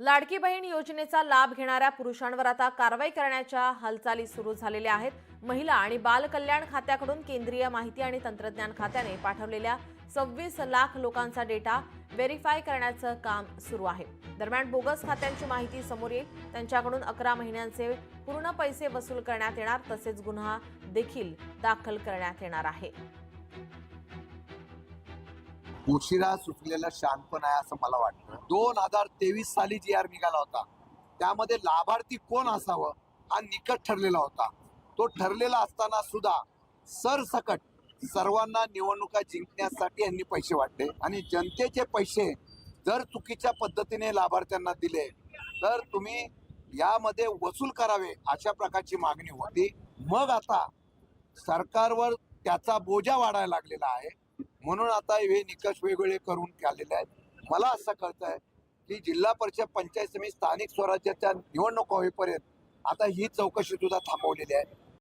लाडकी बहीण योजनेचा लाभ घेणाऱ्या पुरुषांवर आता कारवाई करण्याच्या हालचाली सुरू झालेल्या आहेत. महिला आणि बाल कल्याण खात्याकडून केंद्रीय माहिती आणि तंत्रज्ञान खात्याने पाठवलेल्या सव्वीस लाख लोकांचा डेटा व्हेरीफाय करण्याचं काम सुरू आहे. दरम्यान बोगस खात्यांची माहिती समोर येईल. त्यांच्याकडून अकरा महिन्यांचे पूर्ण पैसे वसूल करण्यात येणार. तसेच गुन्हा देखील दाखल करण्यात येणार आहे. उशिरा सुचलेलं शानपण आहे असं मला वाटतं. दोन हजार तेवीस साली जी आर निघाला होता. त्यामध्ये लाभार्थी कोण असावं हा निकट ठरलेला होता. तो ठरलेला असताना सुद्धा सरसकट सर्वांना निवडणुका जिंकण्यासाठी यांनी पैसे वाटले. आणि जनतेचे पैसे जर चुकीच्या पद्धतीने लाभार्थ्यांना दिले तर तुम्ही यामध्ये वसूल करावे अशा प्रकारची मागणी होती. मग आता सरकारवर त्याचा बोजा वाढायला लागलेला आहे. म्हणून आता हे निकष वेगवेगळे करून आलेले आहेत. मला असं कळत आहे की जिल्हा परिषद पंचायत समिती स्थानिक स्वराज्याच्या निवडणुका होईपर्यंत आता ही चौकशी सुद्धा थांबवलेली आहे.